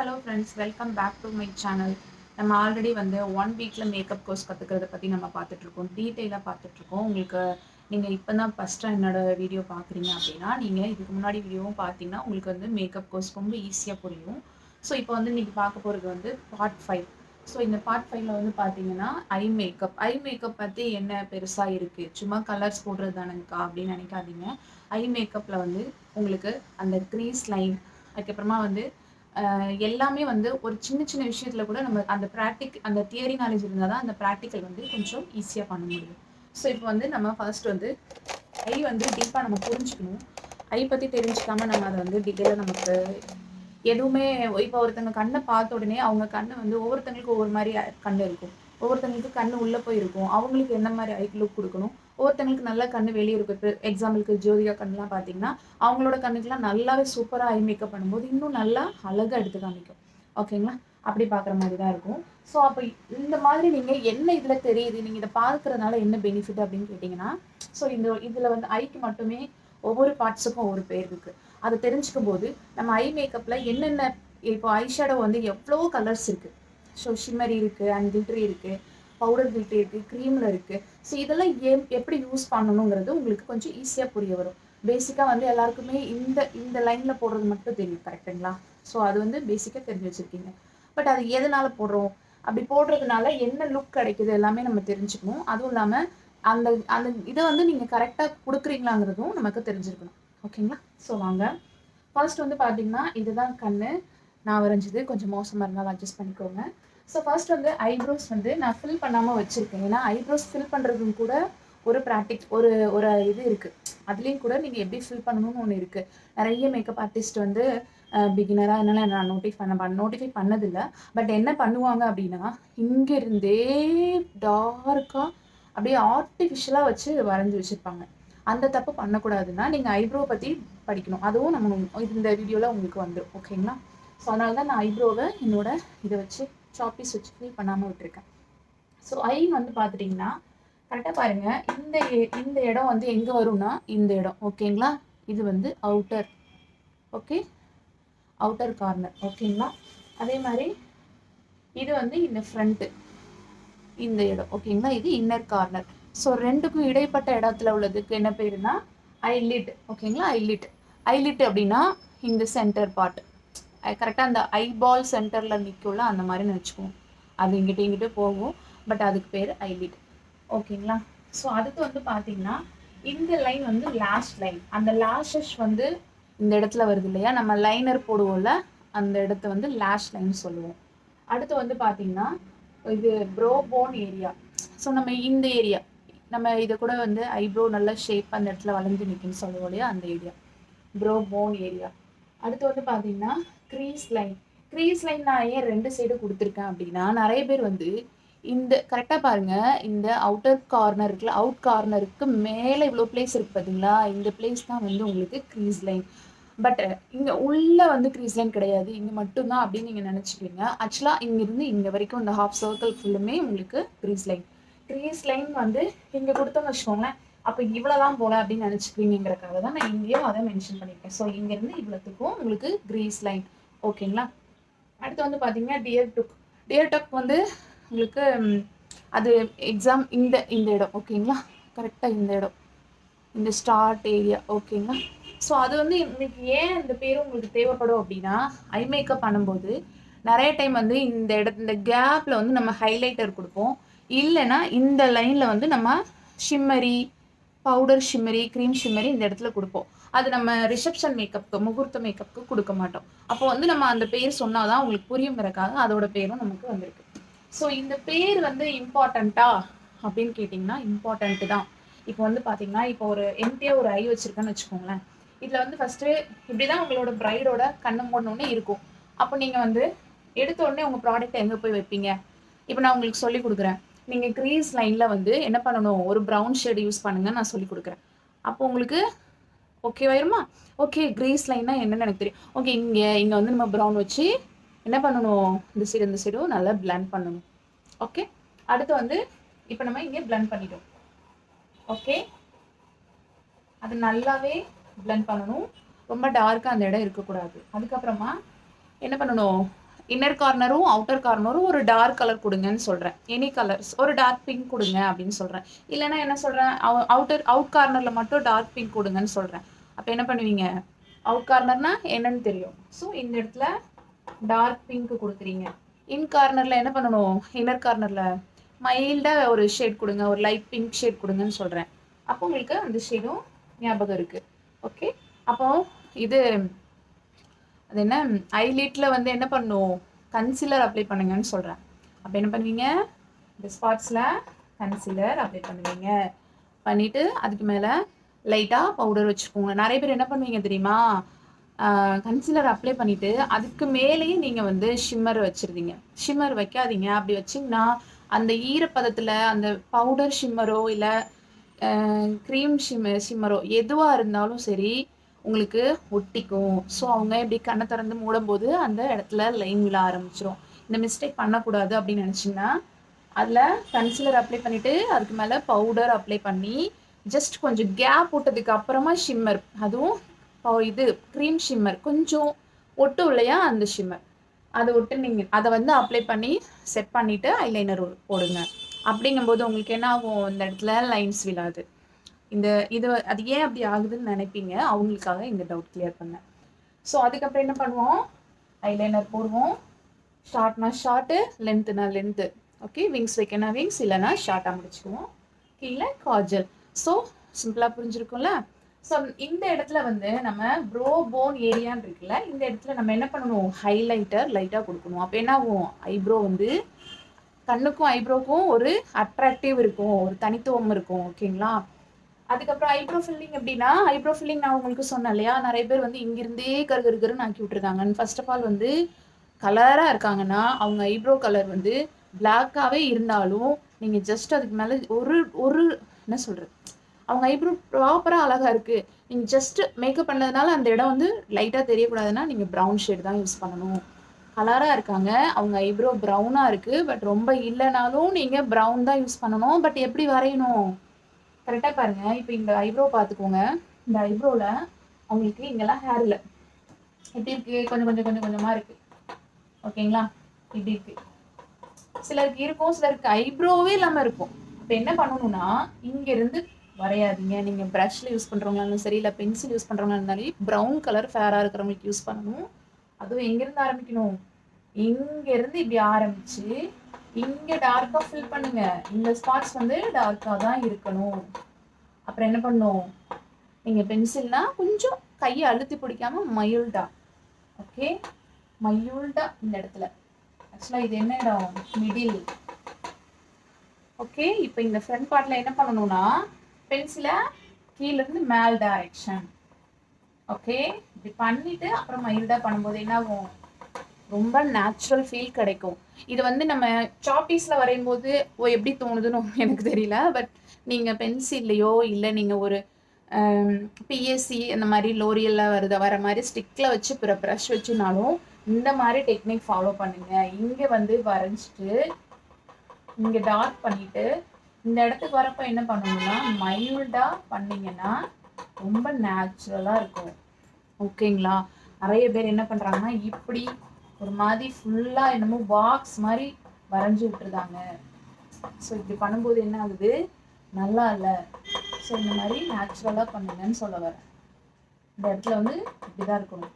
Hello friends welcome back to my channel நம்ம already வந்து one வீக்கில் மேக்கப் கோர்ஸ் கற்றுக்கிறத பற்றி நம்ம பார்த்துட்ருக்கோம் டீட்டெயிலாக பார்த்துட்ருக்கோம் உங்களுக்கு நீங்கள் இப்போ தான் ஃபஸ்ட்டாக என்னோடய வீடியோ பார்க்குறீங்க அப்படின்னா நீங்கள் இதுக்கு முன்னாடி வீடியோவும் பார்த்தீங்கன்னா உங்களுக்கு வந்து மேக்கப் கோர்ஸ் ரொம்ப ஈஸியாக புரியும். ஸோ இப்போ வந்து இன்றைக்கி பார்க்க போகிறது வந்து பார்ட் ஃபைவ் ஸோ இந்த பார்ட் ஃபைவ்ல வந்து பார்த்தீங்கன்னா ஐ மேக்கப் ஐ மேக்கப் பற்றி என்ன பெருசாக இருக்குது சும்மா கலர்ஸ் போடுறது தானுங்கக்கா அப்படின்னு நினைக்காதீங்க. ஐ மேக்கப்பில் வந்து உங்களுக்கு அந்த க்ரீஸ் லைன் அதுக்கப்புறமா வந்து எல்லாமே வந்து ஒரு சின்ன சின்ன விஷயத்துல கூட நம்ம அந்த ப்ராக்டிக் அந்த தியரி நாலேஜ் இருந்தால் தான் அந்த ப்ராக்டிக்கல் வந்து கொஞ்சம் ஈஸியாக பண்ண முடியும். ஸோ இப்போ வந்து நம்ம ஃபர்ஸ்ட் வந்து ஐ வந்து டீப்பாக நம்ம புரிஞ்சுக்கணும். ஐ பற்றி தெரிஞ்சுக்காம நம்ம அதை வந்து டீட்டெயிலாக நமக்கு எதுவுமே இப்போ ஒருத்தங்க கண்ணை பார்த்த உடனே அவங்க கண்ணை வந்து ஒவ்வொருத்தங்களுக்கு ஒவ்வொரு மாதிரி கண் இருக்கும். ஒவ்வொருத்தங்களுக்கு கண்ணு உள்ளே போயிருக்கும். அவங்களுக்கு என்ன மாதிரி ஐ லுக் கொடுக்கணும்? ஒவ்வொருத்தங்களுக்கு நல்ல கண்ணு வெளியே இருக்கும் இப்போ எக்ஸாம்பிளுக்கு ஜோதிகா கண்ணெலாம் பார்த்தீங்கன்னா அவங்களோட கண்ணுக்குலாம் நல்லாவே சூப்பராக ஐ மேக்கப் பண்ணும்போது இன்னும் நல்லா அழகாக எடுத்து காமிக்கும். ஓகேங்களா அப்படி பார்க்குற மாதிரி தான் இருக்கும். ஸோ அப்போ இந்த மாதிரி நீங்கள் என்ன இதில் தெரியுது? நீங்கள் இதை பார்க்குறதுனால என்ன பெனிஃபிட் அப்படின்னு கேட்டிங்கன்னா ஸோ இந்த இதில் வந்து ஐக்கு மட்டுமே ஒவ்வொரு பார்ட்ஸுக்கும் ஒவ்வொரு பேர் இருக்குது அதை தெரிஞ்சுக்கும் போது நம்ம ஐ மேக்கப்பில் என்னென்ன இப்போ ஐ ஷேடோ வந்து எவ்வளோ கலர்ஸ் இருக்குது ஸோ ஷிம்மரி இருக்குது அண்ட் கில்ட்ரி இருக்குது பவுடர் கில்ட்ரி இருக்குது க்ரீமில் இருக்குது ஸோ இதெல்லாம் ஏ எப்படி யூஸ் பண்ணணுங்கிறது உங்களுக்கு கொஞ்சம் ஈஸியாக புரிய வரும். பேசிக்காக வந்து எல்லாருக்குமே இந்த இந்த லைனில் போடுறது மட்டும் தெரியும் கரெக்டுங்களா ஸோ அது வந்து பேசிக்காக தெரிஞ்சு வச்சுருக்கீங்க. பட் அது எதனால் போடுறோம்? அப்படி போடுறதுனால என்ன லுக் கிடைக்குது எல்லாமே நம்ம தெரிஞ்சுக்கணும். அதுவும் இல்லாமல் அந்த அந்த இதை வந்து நீங்கள் கரெக்டாக கொடுக்குறீங்களாங்கிறதும் நமக்கு தெரிஞ்சிருக்கணும். ஓகேங்களா? ஸோ வாங்க. ஃபர்ஸ்ட் வந்து பார்த்தீங்கன்னா இதுதான் கண் நான் வரைஞ்சது கொஞ்சம் மோசமாக இருந்தாலும் அட்ஜஸ்ட் பண்ணிக்கோங்க. ஸோ ஃபர்ஸ்ட் வந்து ஐப்ரோஸ் வந்து நான் ஃபில் பண்ணாமல் வச்சுருக்கேன். ஏன்னா ஐப்ரோஸ் ஃபில் பண்ணுறதும் கூட ஒரு ப்ராக்டிக் ஒரு ஒரு இது இருக்குது அதுலேயும் கூட நீங்கள் எப்படி ஃபில் பண்ணணும்னு ஒன்று இருக்குது நிறைய மேக்கப் ஆர்டிஸ்ட் வந்து பிகினராக என்னால் நான் நோட்டிஃபை பண்ண நோட்டிஃபை பண்ணதில்லை. பட் என்ன பண்ணுவாங்க அப்படின்னா இங்கேருந்தே டார்க்காக அப்படியே ஆர்டிஃபிஷியலாக வச்சு வரைஞ்சி வச்சுருப்பாங்க. அந்த தப்பு பண்ணக்கூடாதுன்னா நீங்கள் ஐப்ரோ பற்றி படிக்கணும். அதுவும் நம்ம இந்த வீடியோவில் உங்களுக்கு வந்துடும் ஓகேங்களா ஸோ அதனால தான் நான் ஐப்ரோவை என்னோட இதை வச்சு சாப்பி வச்சு ஃபில் பண்ணாமல் விட்டுருக்கேன். ஸோ ஐ வந்து பார்த்துட்டிங்கன்னா கரெக்டாக பாருங்கள் இந்த எ- இந்த இடம் வந்து எங்கே வரும்னா இந்த இடம். ஓகேங்களா இது வந்து அவுட்டர் ஓகே அவுட்டர் கார்னர் ஓகேங்களா அதே மாதிரி இது வந்து இந்த ஃப்ரண்ட்டு இந்த இடம். ஓகேங்களா இது இன்னர் கார்னர் ஸோ ரெண்டுக்கும் இடைப்பட்ட இடத்துல உள்ளதுக்கு என்ன பேருனா ஐலிட் ஓகேங்களா ஐலிட் ஐலிட் அப்படின்னா இந்த சென்டர் பார்ட் கரெக்டாக அந்த ஐபால் சென்டரில் நிற்கும்ல அந்த மாதிரி வச்சுக்குவோம். அது இங்கிட்ட இங்கிட்ட போகும். பட் அதுக்கு பேர் ஐலிட் ஓகேங்களா ஸோ அடுத்து வந்து பார்த்தீங்கன்னா இந்த லைன் வந்து லாஸ்ட் லைன் அந்த லாஷஸ் வந்து இந்த இடத்துல வருது இல்லையா? நம்ம லைனர் போடுவோம்ல அந்த இடத்த வந்து லாஷ் லைன் சொல்லுவோம். அடுத்து வந்து பார்த்தீங்கன்னா இது ப்ரோ போன் ஏரியா ஸோ நம்ம இந்த ஏரியா நம்ம இதை கூட வந்து ஐப்ரோ நல்ல ஷேப் அந்த இடத்துல வளைஞ்சு நிற்குன்னு சொல்லுவோம் இல்லையா? அந்த ஏரியா ப்ரோ போன் ஏரியா அடுத்து வந்து பார்த்தீங்கன்னா க்ரீஸ் லைன் க்ரீஸ் லைன் நான் ஏன் ரெண்டு சைடு கொடுத்துருக்கேன் அப்படின்னா நிறைய பேர் வந்து இந்த கரெக்டாக பாருங்க இந்த அவுட்டர் கார்னர் இருக்குல்ல அவுட் கார்னருக்கு மேலே இவ்வளோ பிளேஸ் இருக்கு பார்த்தீங்களா? இந்த பிளேஸ் தான் வந்து உங்களுக்கு க்ரீஸ் லைன் பட் இங்கே உள்ளே வந்து க்ரீஸ் லைன் கிடையாது. இங்கே மட்டும்தான் அப்படின்னு நீங்கள் நினச்சிக்கிறீங்க. ஆக்சுவலாக இங்கேருந்து இங்கே வரைக்கும் இந்த ஹாஃப் சர்க்கிள் ஃபுல்லுமே உங்களுக்கு க்ரீஸ் லைன் க்ரீஸ் லைன் வந்து இங்கே கொடுத்தோம்னு வச்சுக்கோங்களேன். அப்போ இவ்வளோதான் போல அப்படின்னு நினச்சிக்கிறீங்கிறக்காக தான் நான் இங்கேயும் அதை மென்ஷன் பண்ணியிருக்கேன். ஸோ இங்கேருந்து இவ்வளோத்துக்கும் உங்களுக்கு க்ரீஸ் லைன் ஓகேங்களா? அடுத்து வந்து பார்த்தீங்கன்னா டியர் டுக் டியர் டக் வந்து உங்களுக்கு அது எக்ஸாம் இந்த இந்த இடம் ஓகேங்களா? கரெக்டாக இந்த இடம். இந்த ஸ்டார்ட் ஏரியா ஓகேங்களா? ஸோ அது வந்து இன்னைக்கு ஏன் இந்த பேர் உங்களுக்கு தேவைப்படும் அப்படின்னா ஐ மேக்கப் பண்ணும்போது நிறைய டைம் வந்து இந்த இடத்து இந்த கேப்பில் வந்து நம்ம ஹைலைட்டர் கொடுப்போம். இல்லைன்னா இந்த லைனில் வந்து நம்ம shimmery powder shimmery cream shimmery இந்த இடத்துல கொடுப்போம். அது நம்ம ரிசப்ஷன் மேக்கப்புக்கு முகூர்த்த மேக்கப்புக்கு கொடுக்க மாட்டோம். அப்போ வந்து நம்ம அந்த பேர் சொன்னாதான் உங்களுக்கு புரியுங்கிறக்காக அதோட பேரும் நமக்கு வந்திருக்கு. ஸோ இந்த பேர் வந்து இம்பார்ட்டண்ட்டா அப்படின்னு கேட்டிங்கன்னா இம்பார்ட்டண்ட்டு தான். இப்போ வந்து பார்த்தீங்கன்னா இப்போ ஒரு எம்டியாக ஒரு ஐ வச்சிருக்கேன்னு வச்சுக்கோங்களேன். இதில் வந்து ஃபஸ்ட்டு இப்படி தான் உங்களோட ப்ரைடோட கண்ணு மூடணுன்னே இருக்கும். அப்போ நீங்கள் வந்து எடுத்த உடனே உங்கள் ப்ராடக்ட்டை எங்கே போய் வைப்பீங்க? இப்போ நான் உங்களுக்கு சொல்லி கொடுக்குறேன். நீங்கள் க்ரீஸ் லைனில் வந்து என்ன பண்ணணும்? ஒரு ப்ரௌன் ஷேடு யூஸ் பண்ணுங்கன்னு நான் சொல்லி கொடுக்குறேன். அப்போ உங்களுக்கு ஓகேவாயிருமா ஓகே க்ரீஸ் லைன்னா என்னன்னு எனக்கு தெரியும். ஓகே இங்கே இங்கே வந்து நம்ம ப்ரௌன் வச்சு என்ன பண்ணணும்? இந்த சைடு இந்த சைடும் நல்லா பிளண்ட் பண்ணணும். ஓகே அடுத்து வந்து இப்போ நம்ம இங்கே பிளண்ட் பண்ணிடும் ஓகே அது நல்லாவே பிளண்ட் பண்ணணும். ரொம்ப டார்க்காக அந்த இடம் இருக்கக்கூடாது. அதுக்கப்புறமா என்ன பண்ணணும்? இன்னர் கார்னரும் அவுட்டர் கார்னரும் ஒரு டார்க் கலர் கொடுங்கன்னு சொல்கிறேன் எனி கலர்ஸ் ஒரு டார்க் பிங்க் கொடுங்க அப்படின்னு சொல்கிறேன் இல்லைன்னா என்ன சொல்கிறேன் அவுட்டர் அவுட் கார்னரில் மட்டும் டார்க் பிங்க் கொடுங்கன்னு சொல்கிறேன் அப்போ என்ன பண்ணுவீங்க? அவுட் கார்னர்னா என்னன்னு தெரியும். ஸோ இந்த இடத்துல டார்க் பிங்க் கொடுக்குறீங்க. இன் கார்னரில் என்ன பண்ணணும்? இன்னர் கார்னரில் மைல்டாக ஒரு ஷேட் கொடுங்க. ஒரு லைட் பிங்க் ஷேட் கொடுங்கன்னு சொல்கிறேன் அப்போ உங்களுக்கு அந்த ஷேடும் ஞாபகம் இருக்குது ஓகே அப்போ இது அது என்ன? ஐலிட்டில் வந்து என்ன பண்ணும்? கன்சிலர் அப்ளை பண்ணுங்கன்னு சொல்கிறேன் அப்போ என்ன பண்ணுவீங்க? இந்த ஸ்பாட்ஸில் கன்சிலர் அப்ளை பண்ணுவீங்க. பண்ணிவிட்டு அதுக்கு மேலே லைட்டாக பவுடர் வச்சுக்கோங்க. நிறைய பேர் என்ன பண்ணுவீங்க தெரியுமா? கன்சிலர் அப்ளை பண்ணிவிட்டு அதுக்கு மேலேயே நீங்கள் வந்து ஷிம்மர் வச்சுருந்தீங்க ஷிம்மர் வைக்காதீங்க. அப்படி வச்சிங்கன்னா அந்த ஈரப்பதத்தில் அந்த பவுடர் ஷிம்மரோ இல்லை க்ரீம் ஷிம்மர் ஷிம்மரோ எதுவாக இருந்தாலும் சரி உங்களுக்கு ஒட்டிக்கும். ஸோ அவங்க இப்படி கண்ணை திறந்து மூடும்போது அந்த இடத்துல லைன் விழ ஆரம்பிச்சிடும் இந்த மிஸ்டேக் பண்ணக்கூடாது அப்படின்னு நினச்சிங்கன்னா அதில் கன்சிலர் அப்ளை பண்ணிவிட்டு அதுக்கு மேலே பவுடர் அப்ளை பண்ணி ஜஸ்ட் கொஞ்சம் கேப் விட்டதுக்கு அப்புறமா ஷிம்மர் அதுவும் இது க்ரீம் ஷிம்மர் கொஞ்சம் ஒட்டும் இல்லையா அந்த ஷிம்மர் அதை விட்டு நீங்கள் அதை வந்து அப்ளை பண்ணி செட் பண்ணிவிட்டு ஐலைனர் போடுங்க. அப்படிங்கும்போது உங்களுக்கு என்ன ஆகும்? இந்த இடத்துல லைன்ஸ் விழாது. இந்த இது அது ஏன் அப்படி ஆகுதுன்னு நினைப்பீங்க? அவங்களுக்காக இந்த டவுட் கிளியர் பண்ணேன். ஸோ அதுக்கப்புறம் என்ன பண்ணுவோம்? ஐலைனர் போடுவோம். ஷார்ட்னா ஷார்ட்டு லென்த்துனா லென்த்து ஓகே விங்ஸ் வைக்கனா விங்ஸ் இல்லைனா ஷார்ட்டாக முடிச்சுக்குவோம். கீழே காஜல். ஸோ சிம்பிளாக புரிஞ்சிருக்கும்ல? ஸோ இந்த இடத்துல வந்து நம்ம ப்ரோ போன் ஏரியான்னு இருக்குல்ல இந்த இடத்துல நம்ம என்ன பண்ணணும்? ஹைலைட்டர் லைட்டாக கொடுக்கணும். அப்போ என்ன ஆகும்? ஐப்ரோ வந்து கண்ணுக்கும் ஐப்ரோக்கும் ஒரு அட்ராக்டிவ் இருக்கும். ஒரு தனித்துவம் இருக்கும். ஓகேங்களா அதுக்கப்புறம் ஐப்ரோ ஃபில்லிங் எப்படின்னா ஐப்ரோ ஃபில்லிங் நான் உங்களுக்கு சொன்னேன் இல்லையா? நிறைய பேர் வந்து இங்கிருந்தே கருகருகருன்னு கரு ஆக்கி விட்டுருக்காங்க ஃபர்ஸ்ட் ஆஃப் ஆல் வந்து கலராக இருக்காங்கன்னா அவங்க ஐப்ரோ கலர் வந்து பிளாக்காகவே இருந்தாலும் நீங்கள் ஜஸ்ட் அதுக்கு மேலே ஒரு ஒரு என்ன சொல்கிறது அவங்க ஐப்ரோ ப்ராப்பராக அழகாக இருக்குது நீங்கள் ஜஸ்ட் மேக்கப் பண்ணதுனால அந்த இடம் வந்து லைட்டாக தெரியக்கூடாதுன்னா நீங்கள் ப்ரௌன் ஷேட் தான் யூஸ் பண்ணணும். கலராக இருக்காங்க. அவங்க ஐப்ரோ ப்ரௌனாக இருக்குது பட் ரொம்ப இல்லைனாலும் நீங்கள் ப்ரௌன் தான் யூஸ் பண்ணணும். பட் எப்படி வரையணும்? கரெக்டாக பாருங்கள் இப்போ இந்த ஐப்ரோ பார்த்துக்கோங்க இந்த ஐப்ரோவில் அவங்களுக்கு இங்கெல்லாம் ஹேர் இல்லை. எப்படி இருக்குது கொஞ்சம் கொஞ்சம் கொஞ்சம் கொஞ்சமாக இருக்குது ஓகேங்களா இப்படி இருக்கு. சிலருக்கு இருக்கும் சிலருக்கு ஐப்ரோவே இல்லாமல் இருக்கும். இப்போ என்ன பண்ணணும்னா இங்கேருந்து வரையாதீங்க. நீங்கள் ப்ரஷ்ல யூஸ் பண்ணுறவங்களாலும் சரி இல்லை பென்சில் யூஸ் பண்ணுறவங்களா இருந்தாலும் ப்ரௌன் கலர் ஃபேராக இருக்கிறவங்களுக்கு யூஸ் பண்ணணும். அதுவும் எங்கேருந்து ஆரம்பிக்கணும்? இங்கேருந்து இப்படி ஆரம்பிச்சு இங்கே டார்க்காக ஃபில் பண்ணுங்க. இந்த ஸ்பாட்ஸ் வந்து டார்க்காக தான் இருக்கணும். அப்புறம் என்ன பண்ணும்? நீங்கள் பென்சில்னா கொஞ்சம் கையை அழுத்தி பிடிக்காம மயில்டா ஓகே மயூல்டா இந்த இடத்துல. ஆக்சுவலாக இது என்ன இடம்? மிடில் ஓகே இப்போ இந்த ஃப்ரண்ட் பார்ட்டில் என்ன பண்ணணும்னா பென்சிலை கீழேருந்து மேல் டைரக்ஷன் ஓகே இப்படி பண்ணிட்டு அப்புறம் மைல்டா பண்ணும்போது என்ன ஆகும்? ரொம்ப நேச்சுரல் ஃபீல் கிடைக்கும். இது வந்து நம்ம சாப்பீஸில் வரையும் போது ஓ எப்படி தோணுதுன்னு எனக்கு தெரியல. பட் நீங்கள் பென்சில்லையோ இல்லை நீங்கள் ஒரு பிஎஸ்சி அந்த மாதிரி லோரியலில் வருத வர மாதிரி ஸ்டிக்கில் வச்சு பிற ப்ரஷ் வச்சுனாலும் இந்த மாதிரி டெக்னிக் ஃபாலோ பண்ணுங்கள் இங்கே வந்து வரைஞ்சிட்டு இங்கே டார்க் பண்ணிவிட்டு இந்த இடத்துக்கு வரப்போ என்ன பண்ணணும்னா மைல்டாக பண்ணீங்கன்னா ரொம்ப நேச்சுரலாக இருக்கும். ஓகேங்களா நிறைய பேர் என்ன பண்ணுறாங்கன்னா இப்படி ஒரு மாதிரி ஃபுல்லாக என்னமோ பாக்ஸ் மாதிரி வரைஞ்சி விட்டுருதாங்க ஸோ இப்படி பண்ணும்போது என்ன ஆகுது? நல்லா இல்லை. ஸோ இந்த மாதிரி நேச்சுரலாக பண்ணுங்கன்னு சொல்ல வரேன். இந்த இடத்துல வந்து இப்படி தான் இருக்கணும்.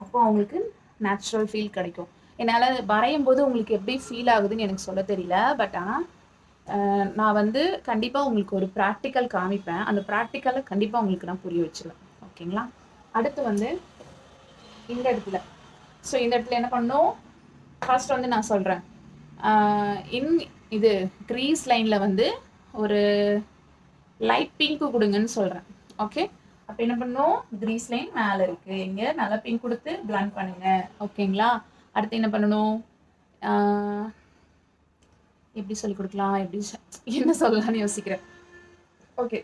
அப்போ அவங்களுக்கு நேச்சுரல் ஃபீல் கிடைக்கும். என்னால் வரையும் போது உங்களுக்கு எப்படி ஃபீல் ஆகுதுன்னு எனக்கு சொல்ல தெரியல. பட் ஆனால் நான் வந்து கண்டிப்பாக உங்களுக்கு ஒரு ப்ராக்டிக்கல் காமிப்பேன். அந்த ப்ராக்டிக்கலை கண்டிப்பாக உங்களுக்கு நான் புரிய வச்சிடலாம் ஓகேங்களா அடுத்து வந்து இந்த இடத்துல ஸோ இந்த இடத்துல என்ன பண்ணும்? ஃபர்ஸ்ட் வந்து நான் சொல்கிறேன் இன் இது க்ரீஸ் லைனில் வந்து ஒரு லைட் பிங்க் கொடுங்கன்னு சொல்கிறேன் ஓகே அப்போ என்ன பண்ணணும் க்ரீஸ் லைன் மேலே இருக்குது இங்கே நல்லா பிங்க் கொடுத்து பிளான் பண்ணுங்க. ஓகேங்களா அடுத்து என்ன பண்ணணும்? எப்படி சொல்லி கொடுக்கலாம்? எப்படி சொ- என்ன சொல்லலாம்னு யோசிக்கிறேன். ஓகே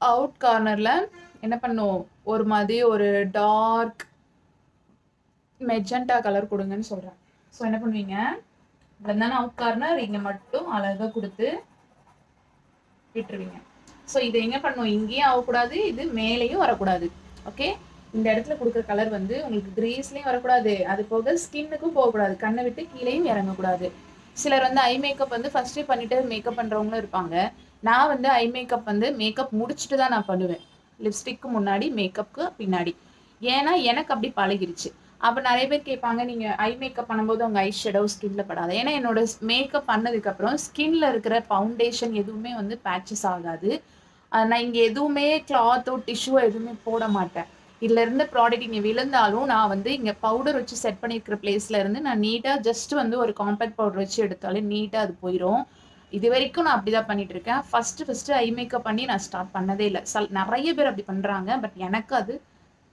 அவுட் கார்னரில் என்ன பண்ணும்? ஒரு மாதிரி ஒரு டார்க் மெஜெண்டா கலர் கொடுங்கன்னு சொல்கிறேன் ஸோ என்ன பண்ணுவீங்க? இதில் தானே அவுட் கார்னர் இங்கே மட்டும் அழகாக கொடுத்து விட்டுருவீங்க. ஸோ இதை எங்கே பண்ணும் இங்கேயும் ஆகக்கூடாது இது மேலேயும் வரக்கூடாது. ஓகே இந்த இடத்துல கொடுக்குற கலர் வந்து உங்களுக்கு கிரீஸ்லேயும் வரக்கூடாது. அது போக ஸ்கின்னுக்கும் போகக்கூடாது. கண்ணை விட்டு கீழேயும் இறங்கக்கூடாது. சிலர் வந்து ஐ மேக்கப் வந்து ஃபஸ்ட்டே பண்ணிட்டு மேக்கப் பண்ணுறவங்களும் இருப்பாங்க. நான் வந்து ஐ மேக்கப் வந்து மேக்கப் முடிச்சுட்டு தான் நான் பண்ணுவேன். லிப்ஸ்டிக்கு முன்னாடி மேக்கப்புக்கு பின்னாடி. ஏன்னா எனக்கு அப்படி பழகிருச்சு. அப்போ நிறைய பேர் கேட்பாங்க நீங்கள் ஐ மேக்கப் பண்ணும்போது உங்கள் ஐ ஷெடோ ஸ்கின்ல படாது. ஏன்னா என்னோட மேக்கப் பண்ணதுக்கப்புறம் ஸ்கின்ல இருக்கிற ஃபவுண்டேஷன் எதுவுமே வந்து பேச்சஸ் ஆகாது. நான் இங்கே எதுவுமே கிளாத்தோ டிஷ்யூ எதுவுமே போட மாட்டேன். இதுல இருந்து ப்ராடக்ட் இங்கே விழுந்தாலும் நான் வந்து இங்கே பவுடர் வச்சு செட் பண்ணியிருக்கிற பிளேஸ்ல இருந்து நான் நீட்டாக ஜஸ்ட் வந்து ஒரு காம்பேக்ட் பவுடர் வச்சு எடுத்தாலே நீட்டாக அது போயிடும் இது வரைக்கும் நான் அப்படிதான் பண்ணிட்டு இருக்கேன். ஃபர்ஸ்ட் ஃபர்ஸ்ட் ஐ மேக்கப் பண்ணி நான் ஸ்டார்ட் பண்ணதே இல்லை. சல் நிறைய பேர் அப்படி பண்றாங்க. பட் எனக்கு அது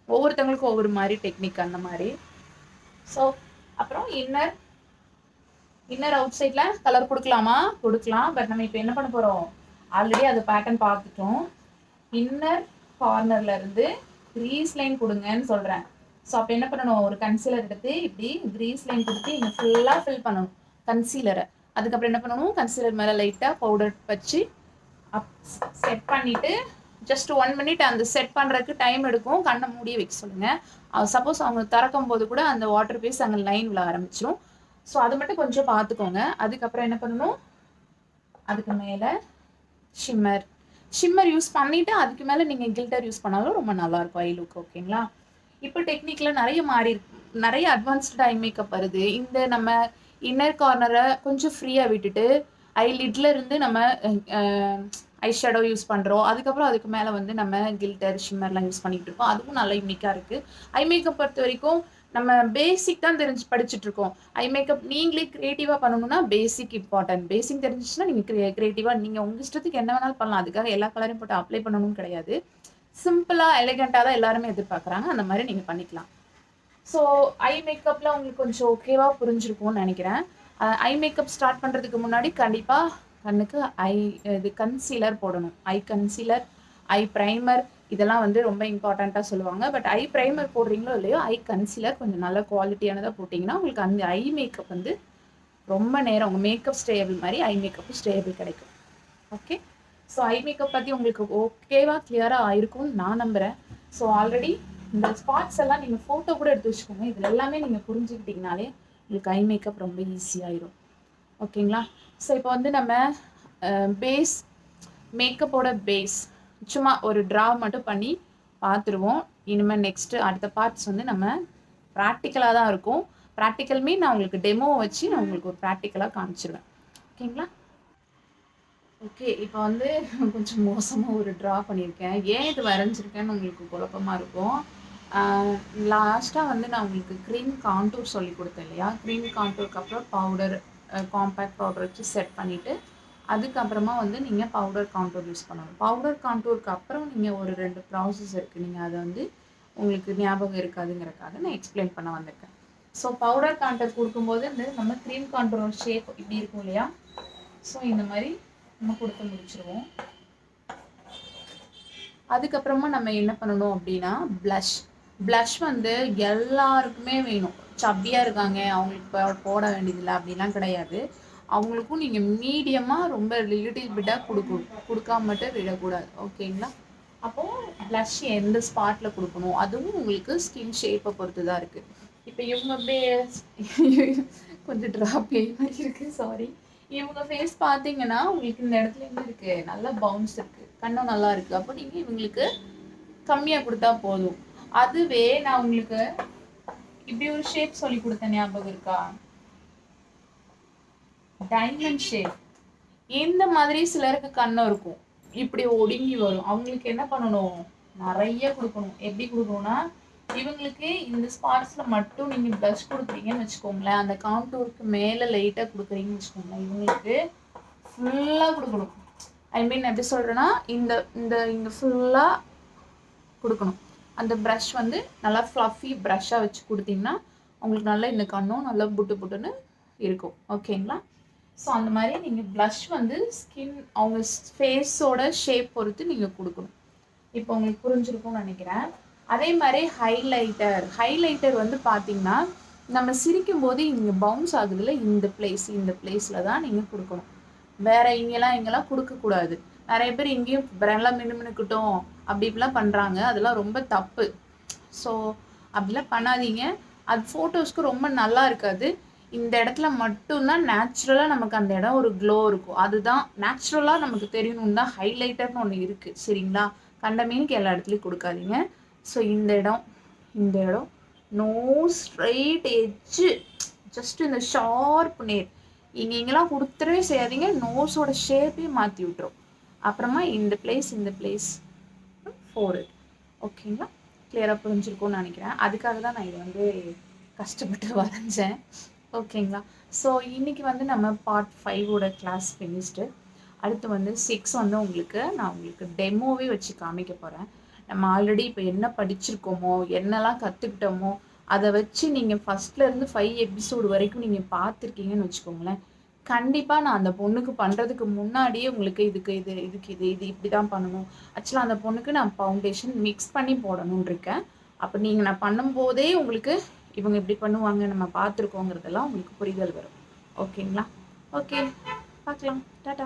ஒவ்வொருத்தவங்களுக்கும் ஒவ்வொரு மாதிரி டெக்னிக் அந்த மாதிரி. ஸோ அப்புறம் இன்னர் இன்னர் அவுட் சைடில் கலர் கொடுக்கலாமா? கொடுக்கலாம். பட் நம்ம இப்போ என்ன பண்ண போகிறோம் ஆல்ரெடி அது பேட்டர்ன் பார்த்துட்டோம். இன்னர் கார்னர்ல இருந்து க்ரீஸ் லைன் கொடுங்கன்னு சொல்கிறேன் ஸோ அப்போ என்ன பண்ணணும்? ஒரு கன்சீலர் எடுத்து இப்படி க்ரீஸ் லைன் கொடுத்து இங்கே ஃபுல்லாக ஃபில் பண்ணணும். கன்சீலரை அதுக்கப்புறம் என்ன பண்ணணும்? கன்சீலர் மேலே லைட்டாக பவுடர் வச்சு அப் செட் பண்ணிவிட்டு ஜஸ்ட் ஒன் மினிட் அந்த செட் பண்ணுறதுக்கு டைம் எடுக்கும். கண்ணை மூடியே வைக்க சொல்லுங்கள் சப்போஸ் அவங்க திறக்கும் போது கூட அந்த வாட்டர் பேஸ் அங்கே லைன் விழ ஆரம்பிச்சிடும் ஸோ அது மட்டும் கொஞ்சம் பார்த்துக்கோங்க. அதுக்கப்புறம் என்ன பண்ணணும்? அதுக்கு மேலே ஷிம்மர் ஷிம்மர் யூஸ் பண்ணிவிட்டு அதுக்கு மேலே நீங்கள் கில்டர் யூஸ் பண்ணாலும் ரொம்ப நல்லாயிருக்கும் ஐ லுக் ஓகேங்களா இப்போ டெக்னிக்கில் நிறைய மாறி நிறைய அட்வான்ஸ்டு ஐ மேக்கப் வருது. இந்த நம்ம இன்னர் கார்னரை கொஞ்சம் ஃப்ரீயாக விட்டுட்டு ஐ லிட்ல இருந்து நம்ம ஐ ஷேடோ யூஸ் பண்ணுறோம் அதுக்கப்புறம் அதுக்கு மேலே வந்து நம்ம கில்டர் ஷிம்மர்லாம் யூஸ் பண்ணிகிட்டு இருக்கோம். அதுவும் நல்லா யூனிக்காக இருக்குது ஐ மேக்கப் பொறுத்த வரைக்கும் நம்ம பேசிக் தான் தெரிஞ்சு படிச்சுட்டு இருக்கோம். ஐ மேக்கப் நீங்களே க்ரியேட்டிவாக பண்ணணும்னா பேசிக் இம்பார்ட்டன்ட் பேசிக் தெரிஞ்சிச்சுன்னா நீங்கள் க்ரியே க்ரியேட்டிவாக நீங்கள் உங்கள் இஷ்டத்துக்கு என்ன வேணாலும் பண்ணலாம். அதுக்காக எல்லா கலரையும் போட்டு அப்ளை பண்ணணும்னு கிடையாது. சிம்பிளாக எலிகண்ட்டாக தான் எல்லாருமே எதிர்பார்க்குறாங்க. அந்த மாதிரி நீங்கள் பண்ணிக்கலாம். ஸோ ஐ மேக்கப்பில் உங்களுக்கு கொஞ்சம் ஓகேவாக புரிஞ்சிருக்கும்னு நினைக்கிறேன். ஐ மேக்கப் ஸ்டார்ட் பண்ணுறதுக்கு முன்னாடி கண்டிப்பாக கண்ணுக்கு ஐ இது கன்சீலர் போடணும். ஐ கன்சீலர் ஐ ப்ரைமர் இதெல்லாம் வந்து ரொம்ப இம்பார்ட்டண்ட்டாக சொல்லுவாங்க. பட் ஐ ப்ரைமர் போடுறீங்களோ இல்லையோ ஐ கன்சீலர் கொஞ்சம் நல்ல குவாலிட்டியானதாக போட்டிங்கன்னா உங்களுக்கு அந்த ஐ மேக்கப் வந்து ரொம்ப நேரம் உங்கள் மேக்கப் ஸ்டேபிள் மாதிரி ஐ மேக்கப்பும் ஸ்டேபிள் கிடைக்கும். ஓகே ஸோ ஐ மேக்கப் பற்றி உங்களுக்கு ஓகேவா கிளியராக ஆயிருக்கும்னு நான் நம்புகிறேன் ஸோ ஆல்ரெடி இந்த ஸ்பாட்ஸ் எல்லாம் நீங்கள் ஃபோட்டோ கூட எடுத்து வச்சுக்கோங்க. இதில் எல்லாமே நீங்கள் புரிஞ்சுக்கிட்டிங்கனாலே உங்களுக்கு ஐ மேக்கப் ரொம்ப ஈஸியாயிரும் ஓகேங்களா ஸோ இப்போ வந்து நம்ம பேஸ் மேக்கப்போட பேஸ் சும்மா ஒரு ட்ரா மட்டும் பண்ணி பார்த்துருவோம். இனிமேல் நெக்ஸ்ட்டு அடுத்த பார்ட்ஸ் வந்து நம்ம ப்ராக்டிக்கலாக தான் இருக்கும். ப்ராக்டிக்கல் மீன் நான் உங்களுக்கு டெமோ வச்சு நான் உங்களுக்கு ஒரு ப்ராக்டிக்கலாக காமிச்சிருவேன். ஓகேங்களா? ஓகே இப்போ வந்து கொஞ்சம் மோசமாக ஒரு ட்ரா பண்ணியிருக்கேன். ஏன் இது வரைஞ்சிருக்கேன்னு உங்களுக்கு குழப்பமாக இருக்கும். லாஸ்ட்டாக வந்து நான் உங்களுக்கு க்ரீம் காண்டூர் சொல்லி கொடுத்தேன் இல்லையா? க்ரீம் காண்டூருக்கு அப்புறம் பவுடர் காம்பேக்ட் பவுடர் வச்சு செட் பண்ணிவிட்டு அதுக்கப்புறமா வந்து நீங்கள் பவுடர் கான்டூர் யூஸ் பண்ணணும். பவுடர் கான்டூருக்கு அப்புறம் நீங்கள் ஒரு ரெண்டு ப்ராசஸ் இருக்குது நீங்கள் அதை வந்து உங்களுக்கு ஞாபகம் இருக்காதுங்கிறக்காக நான் எக்ஸ்பிளைன் பண்ண வந்திருக்கேன். ஸோ பவுடர் காண்டூர் கொடுக்கும்போது இந்த நம்ம க்ரீம் காண்டூரோட ஷேப் இப்படி இருக்கும் இல்லையா? ஸோ இந்த மாதிரி நம்ம கொடுத்து முடிச்சிருவோம். அதுக்கப்புறமா நம்ம என்ன பண்ணணும் அப்படின்னா ப்ளஷ் ப்ளஷ் வந்து எல்லாருக்குமே வேணும். சப்பியாக இருக்காங்க அவங்களுக்கு போட வேண்டியதில்லை அப்படிலாம் கிடையாது. அவங்களுக்கும் நீங்கள் மீடியமாக ரொம்ப லிட்டில் பிட்டாக கொடுக்கணும் கொடுக்காம மட்டும் விடக்கூடாது. ஓகேங்களா? அப்போது ப்ளஷ் எந்த ஸ்பாட்டில் கொடுக்கணும்? அதுவும் உங்களுக்கு ஸ்கின் ஷேப்பை பொறுத்து தான் இருக்குது இப்போ இவங்க கொஞ்சம் ட்ராப் மாதிரி இருக்குது சாரி இவங்க ஃபேஸ் பார்த்தீங்கன்னா உங்களுக்கு இந்த இடத்துல என்ன இருக்கு? நல்லா பவுன்ஸ் இருக்கு. கண்ணும் நல்லா இருக்கு. அப்போ நீங்கள் இவங்களுக்கு கம்மியாக கொடுத்தா போதும். அதுவே நான் உங்களுக்கு இப்படி ஒரு ஷேப் சொல்லி கொடுத்த ஞாபகம் இருக்கா? டைமண்ட் ஷேப் இந்த மாதிரி சிலருக்கு கண்ணம் இருக்கும். இப்படி ஒடுங்கி வரும். அவங்களுக்கு என்ன பண்ணணும்? நிறைய கொடுக்கணும். எப்படி கொடுக்கணும்னா இவங்களுக்கு இந்த ஸ்பாட்ஸ்ல மட்டும் நீங்க ப்ளஷ் கொடுக்குறீங்கன்னு வச்சுக்கோங்களேன். அந்த காண்டூருக்கு மேல லைட்டா கொடுக்குறீங்கன்னு வச்சுக்கோங்களேன். இவங்களுக்கு ஃபுல்லா கொடுக்கணும். ஐ மீன் எப்படி சொல்றேன்னா இந்த இந்த இங்க ஃபுல்லா கொடுக்கணும். அந்த ப்ரஷ் வந்து நல்லா ஃப்ளஃபி ப்ரஷ்ஷாக வச்சு கொடுத்தீங்கன்னா உங்களுக்கு நல்லா இந்த கண்ணும் நல்லா புட்டு புட்டுன்னு இருக்கும். ஓகேங்களா ஸோ அந்த மாதிரி நீங்கள் ப்ளஷ் வந்து ஸ்கின் அவங்க ஃபேஸோட ஷேப் பொறுத்து நீங்கள் கொடுக்கணும். இப்போ உங்களுக்கு புரிஞ்சிருக்கும்னு நினைக்கிறேன். அதே மாதிரி ஹைலைட்டர் ஹைலைட்டர் வந்து பார்த்தீங்கன்னா நம்ம சிரிக்கும் போது இங்கே பவுன்ஸ் ஆகுதுல இந்த பிளேஸ் இந்த பிளேஸில் தான் நீங்கள் கொடுக்கணும். வேறு இங்கெல்லாம் இங்கெல்லாம் கொடுக்கக்கூடாது. நிறைய பேர் இங்கேயும் பிரெண்ட்லாம் மினுமினுக்கட்டும் அப்படி இப்படிலாம் பண்ணுறாங்க அதெல்லாம் ரொம்ப தப்பு. ஸோ அப்படிலாம் பண்ணாதீங்க. அது ஃபோட்டோஸ்க்கு ரொம்ப நல்லா இருக்காது. இந்த இடத்துல மட்டும்தான் நேச்சுரலாக நமக்கு அந்த இடம் ஒரு க்ளோ இருக்கும். அதுதான் நேச்சுரலாக நமக்கு தெரியணும் தான் ஹைலைட்டர்னு ஒன்று இருக்குது சரிங்களா? கண்ட மீனுக்கு எல்லா இடத்துலையும் கொடுக்காதீங்க. ஸோ இந்த இடம் இந்த இடம் நோ ஸ்ட்ரைட் எட்ஜு ஜஸ்ட் இந்த ஷார்ப் நேர் இங்கே இங்கெல்லாம் கொடுத்துடவே செய்யாதீங்க. நோஸோட ஷேப்பே மாற்றி விட்டுரும். அப்புறமா இந்த பிளேஸ் இந்த பிளேஸ் ஃபோர் ஓகேங்களா கிளியராக புரிஞ்சிருக்கும்னு நினைக்கிறேன். அதுக்காக தான் நான் இதை வந்து கஷ்டப்பட்டு வரைஞ்சேன். ஓகேங்களா ஸோ இன்றைக்கி வந்து நம்ம பார்ட் ஃபைவோட கிளாஸ் ஃபினிஷ்டு அடுத்து வந்து சிக்ஸ் வந்து உங்களுக்கு நான் உங்களுக்கு டெமோவே வச்சு காமிக்க போகிறேன் நம்ம ஆல்ரெடி இப்போ என்ன படிச்சிருக்கோமோ என்னெல்லாம் கற்றுக்கிட்டோமோ அதை வச்சு நீங்கள் ஃபஸ்ட்லேருந்து ஃபைவ் எபிசோடு வரைக்கும் நீங்கள் பார்த்துருக்கீங்கன்னு வச்சுக்கோங்களேன். கண்டிப்பாக நான் அந்த பொண்ணுக்கு பண்ணுறதுக்கு முன்னாடியே உங்களுக்கு இதுக்கு இது இதுக்கு இது இது இப்படி தான் பண்ணணும் ஆக்சுவலாக அந்த பொண்ணுக்கு நான் ஃபவுண்டேஷன் மிக்ஸ் பண்ணி போடணும்னு இருக்கேன். அப்போ நீங்கள் நான் பண்ணும்போதே உங்களுக்கு இவங்க இப்படி பண்ணுவாங்க நம்ம பார்த்துருக்கோங்கிறதெல்லாம் உங்களுக்கு புரிதல் வரும். ஓகேங்களா ஓகே பார்க்கலாம். டாட்டா